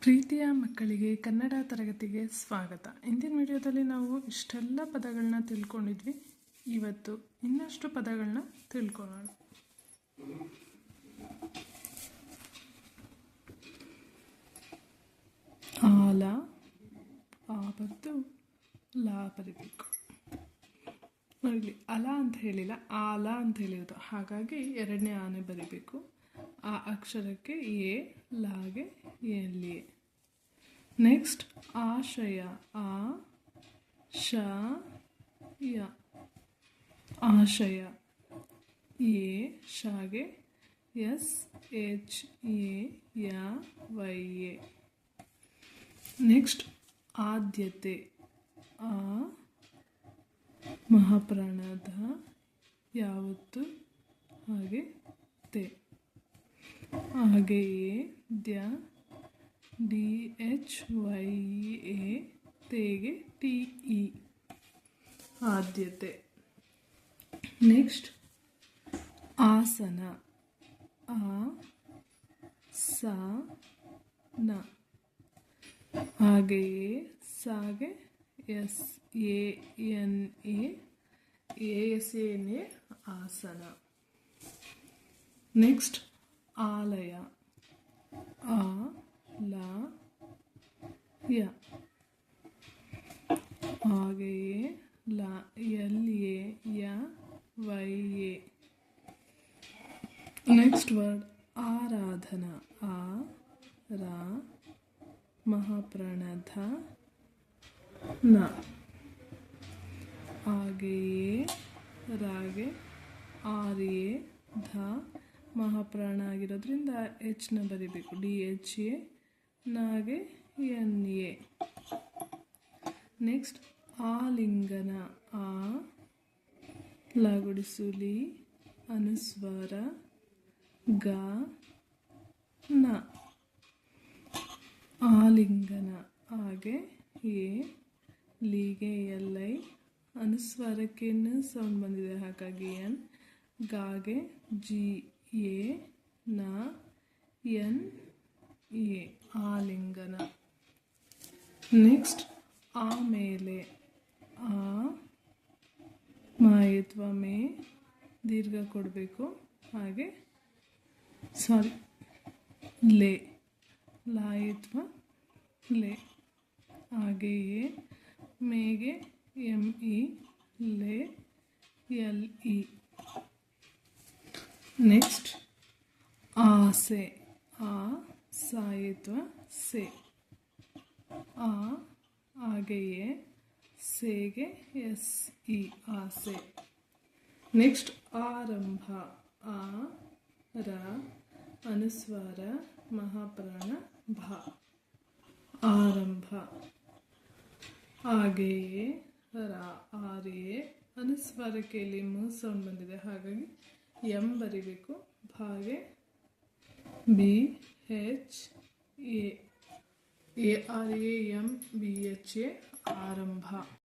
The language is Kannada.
ಪ್ರೀತಿಯ ಮಕ್ಕಳಿಗೆ ಕನ್ನಡ ತರಗತಿಗೆ ಸ್ವಾಗತ. ಇಂದಿನ ವಿಡಿಯೋದಲ್ಲಿ ನಾವು ಇಷ್ಟೆಲ್ಲ ಪದಗಳನ್ನ ತಿಳ್ಕೊಂಡಿದ್ವಿ. ಇವತ್ತು ಇನ್ನಷ್ಟು ಪದಗಳನ್ನ ತಿಳ್ಕೊಳ್ಳೋಣ. ಆಲ, ಆ ಲಾ ಬರಿಬೇಕು ಅಲ ಅಂತ ಹೇಳಿಲ್ಲ, ಆಲ ಅಂತ ಹೇಳಿರೋದು. ಹಾಗಾಗಿ ಎರಡನೇ ಆನೆ ಬರಿಬೇಕು. ಆ ಅಕ್ಷರಕ್ಕೆ ಎ, ಲಾಗೆ ಎಲ್ಲಿ? ನೆಕ್ಸ್ಟ್ ಆಶಯ, ಆ, ಶ, ಯ. ಆಶಯ, ಎ, ಶಾಗೆ, ಎಸ್, ಎಚ್, ಎ, ಯ, ವೈ, ಎ. ನೆಕ್ಸ್ಟ್ ಆದ್ಯತೆ, ಆ, ಮಹಾಪ್ರಾಣದ ಯಾವತ್ತು ಹಾಗೆ ತೆ. ಹಾಗೆಯೇ ದ್ಯ, ಡಿ, ಎಚ್, ವೈ, ಎ, ತೆಗೆ, ಟಿ, ಇ ಆದ್ಯತೆ. ನೆಕ್ಸ್ಟ್, ಆಸನ, ಆ, ಸ, ನ. ಹಾಗೆಯೇ ಸಾಗೆ, S, A, N, A S N, A, ಆಸನ. ನೆಕ್ಸ್ಟ್ ಆಲಯ ಆ ಲ ಯ ಹಾಗೆಯೇ ಲ ಎಲ್ ಎ ಯ ವೈ ಎ ನೆಕ್ಸ್ಟ್ ವರ್ಡ್ ಆರಾಧನಾ ಆ ರಾ ಮಹಾಪ್ರಾಣಧ ನ ಹಾಗೆಯೇ ರಾಗೆ ಆರ್ಯೆ ಧ ಮಹಾಪ್ರಾಣ ಆಗಿರೋದ್ರಿಂದ ಎಚ್ನ ಬರಿಬೇಕು. ಡಿ ಎಚ್ ಎ ನಾಗೆ ಎನ್ ಎ ನೆಕ್ಸ್ಟ್ ಆಲಿಂಗನ ಆ ಲಗುಡಿಸುಲಿ ಅನುಸ್ವಾರ, ಗ, ನ. ಆಲಿಂಗನ ಹಾಗೆ ಎ ಲೀಗೆ ಎಲ್ ಐ ಅನುಸ್ವಾರಕ್ಕೆ ಸೌಂಡ್ ಬಂದಿದೆ. ಹಾಗಾಗಿ ಎನ್ ಗಾಗೆ ಜಿ ಎ ನ ಎನ್ ಎ ಆಲಿಂಗನ. ನೆಕ್ಸ್ಟ್ ಆಮೇಲೆ ಆ ಮಾಯತ್ವ ಮೇ ದೀರ್ಘ ಕೊಡಬೇಕು. ಹಾಗೆ, ಸಾರಿ, ಲೇ, ಲಾಯತ್ವ, ಲೇ. ಹಾಗೆಯೇ ಮೇಗೆ ಎಂ ಇ, ಲೇ, ಎಲ್, ಇ. ನೆಕ್ಸ್ಟ್. ಆಸೆ ಆ, ಸಾಯಿತ್ವ, ಸೆ. ಆ, ಹಾಗೆಯೇ, ಸೇಗೆ, ಎಸ್, ಇ ಆಸೆ ನೆಕ್ಸ್ಟ್, ಆರಂಭ, ಆ, ರ, ಅನುಸ್ವಾರ, ಮಹಾಪ್ರಾಣ, ಭ. ಆರಂಭ. ಹಾಗೆಯೇ, ರ, ಆರ್ಯೆ, ಅನುಸ್ವಾರಕ್ಕೆ ಇಲ್ಲಿ ಮೂ ಸೌಂಡ್ ಹಾಗಾಗಿ ಎಂ ಬರಿಬೇಕು. ಭಾಗೆ B H A R A M B H A ಆರಂಭ.